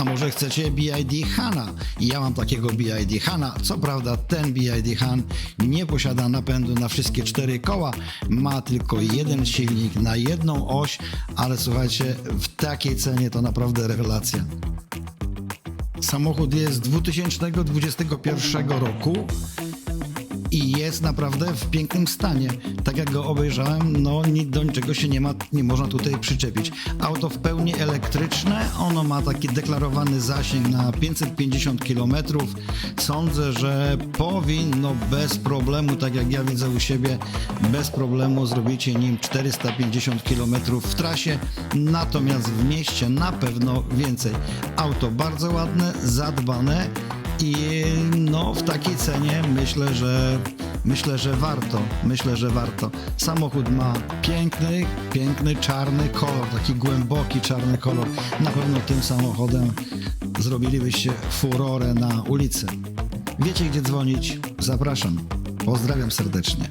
A może chcecie BID Hana? Ja mam takiego BID Hana. Co prawda ten BID Han nie posiada napędu na wszystkie cztery koła, ma tylko jeden silnik na jedną oś, ale słuchajcie, w takiej cenie to naprawdę rewelacja. Samochód jest z 2021 roku jest naprawdę w pięknym stanie. Tak jak go obejrzałem, no do niczego się nie ma, nie można tutaj przyczepić. Auto w pełni elektryczne, ono ma taki deklarowany zasięg na 550 km. Sądzę, że powinno bez problemu, tak jak ja widzę u siebie, bez problemu zrobicie nim 450 km w trasie, natomiast w mieście na pewno więcej. Auto bardzo ładne, zadbane i no w takiej cenie myślę, że myślę, że warto. Myślę, że warto. Samochód ma piękny, piękny czarny kolor, taki głęboki czarny kolor. Na pewno tym samochodem zrobilibyście furorę na ulicy. Wiecie gdzie dzwonić? Zapraszam. Pozdrawiam serdecznie.